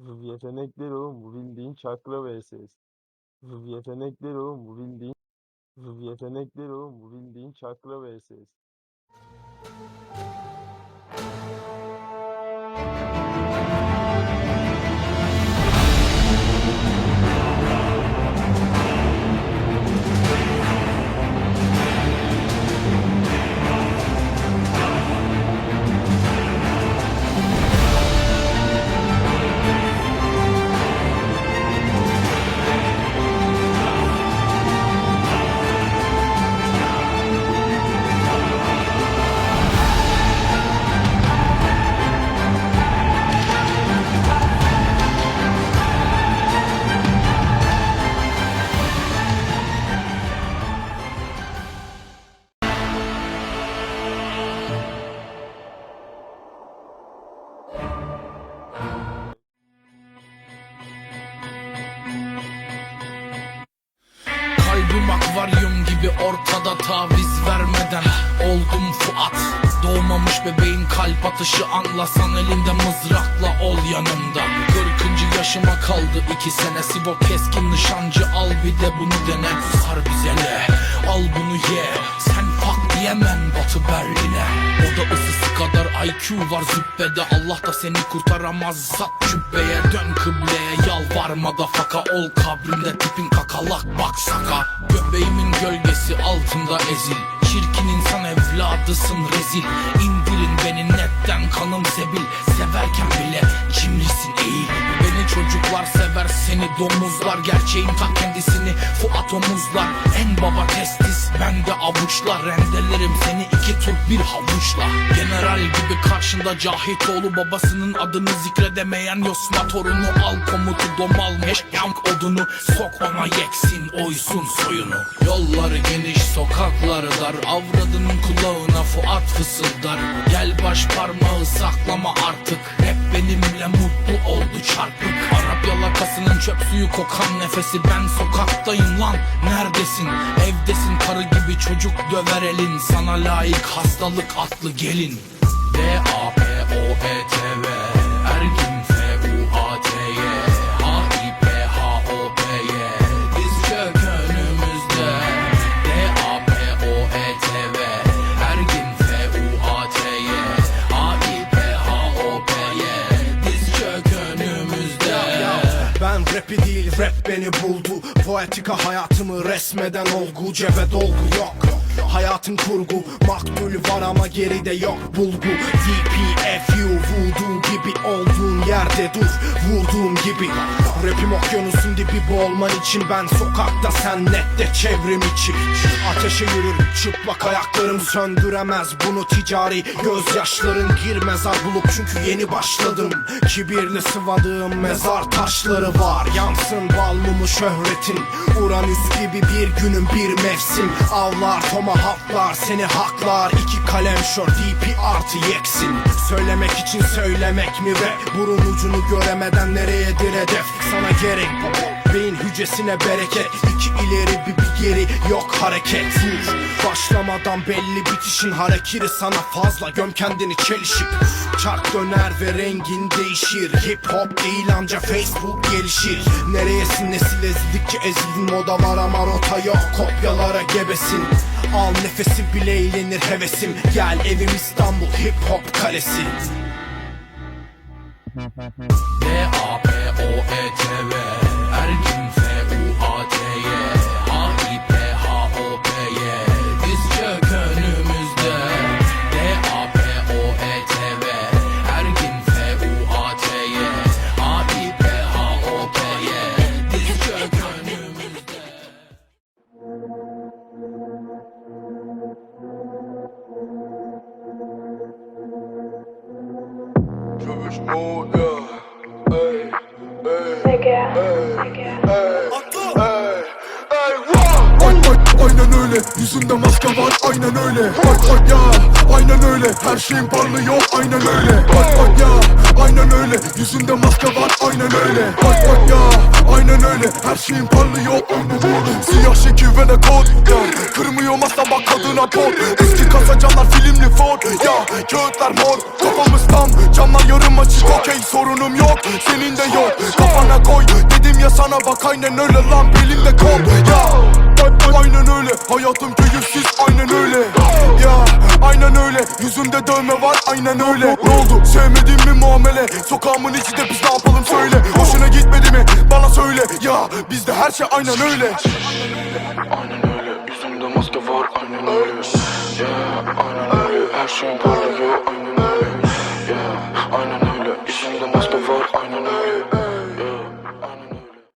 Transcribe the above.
Yetenekler oğlum bu bildiğin çakra vs. Yetenekler oğlum bu bildiğin Yetenekler oğlum bu bildiğin çakra vs. akvaryum gibi ortada taviz vermeden Oldum Fuat. Doğmamış bebeğin kalp atışı anlasan elinde mızrakla ol yanımda. 40. yaşıma kaldı iki sene. Sibo keskin nişancı al bir de bunu dene. Sar bize ne? Al bunu ye. Sen diyemem Batı Berlin'e. Oda ısısı kadar IQ var züppede. Allah da seni kurtaramaz. Sat cübbeye dön kıbleye. Yalvarma da faka ol kabrimde. Tipin kakalak bak saka. Göbeğimin gölgesi altında ezil. Çirkin insan evladısın rezil. İndirin beni netten kanım sebil. Severken bile cimrisin eğil Çocuklar sever seni domuzlar Gerçeğin ta kendisini. Fuat omuzlar En baba testis. Bende avuçlar Rendelerim seni. İki tur bir havuçla. General gibi karşında Cahit oğlu babasının adını zikredemeyen Yosma torunu. Al komutu domalmış Yank odunu. Sok ona yeksin oysun soyunu. Yolları geniş sokakları dar. Avradının kulağına Fuat fısıldar. Gel baş parmağı saklama artık. Hep benimle mutlu oldu çarpık yalakasının çöp suyu kokan nefesi. Ben sokaktayım lan neredesin? Evdesin karı gibi çocuk döver elin. Sana layık hastalık atlı gelin. D-A-P-O-E-T-V Ben rapi değil rap beni buldu. Poetika hayatımı resmeden olgu Cebe dolgu yok Hayatın kurgu Maktul var ama geride yok bulgu. DPFU voodoo gibi olduğun yerde dur Vurduğum gibi. Rapim okyanusun dibi boğulman için Ben sokakta sen nette çevrim içi. Ateşe yürür çıplak ayaklarım söndüremez. Bunu ticari Gözyaşların girmez buluk çünkü yeni başladım. Kibirli sıvadığım mezar taşları var Yansın mumu şöhretin? Uranüs gibi bir günün bir mevsim. Avlar tomahawklar seni haklar. İki kalem şor DP artı yeksin. Söylemek için söylemek mi rap Burun ucunu göremeden nereyedir hedef? Sana gerek Beyin hücresine bereket. İki ileri bir, bir geri. Yok hareket. Dur başlamadan belli bitişin hareketi sana fazla. Göm kendini çelişip. Çark döner ve rengin değişir. Hip hop değil anca Facebook gelişir. Nereyesin nesil ezdikçe ezildin. Moda var ama rota yok Kopyalara gebesin. Al nefesi bile eğlenir hevesim. Gel evim İstanbul hip hop kalesi. D-A-P-O-E-T-V Oh, yeah, ey, ey, ey. Aynen öyle. Yüzünde maske var aynen öyle. Bak bak ya aynen öyle. Her şeyin parlıyor aynen öyle. Bak bak ya aynen öyle. Yüzünde maske var aynen öyle. Bak bak ya aynen öyle. Her şeyin parlıyor aynen öyle. Siyah şekil ve ne kod? Ya. Kırmıyor masa bak kadına pot Eski kasa camlar filmli Ford. Ya kağıtlar mor Kafamız tam. Camlar yarım açık okey sorunum yok. Senin de yok kafana koy. Dedim ya sana bak aynen öyle lan belimde kol Ya aynen öyle. Hayatım keyifsiz aynen öyle. Ya aynen öyle. Yüzünde dövme var aynen öyle. Ne oldu? Sevmedin mi muamele? Sokağımın içi de biz ne yapalım söyle. Hoşuna gitmedi mi? Bana söyle. Ya bizde her şey aynen öyle. Aynen öyle. Yüzümde maske var aynen öyle. Yeah aynen öyle. Her şeyim parlıyor aynen öyle. Yeah aynen öyle. Yüzümde maske var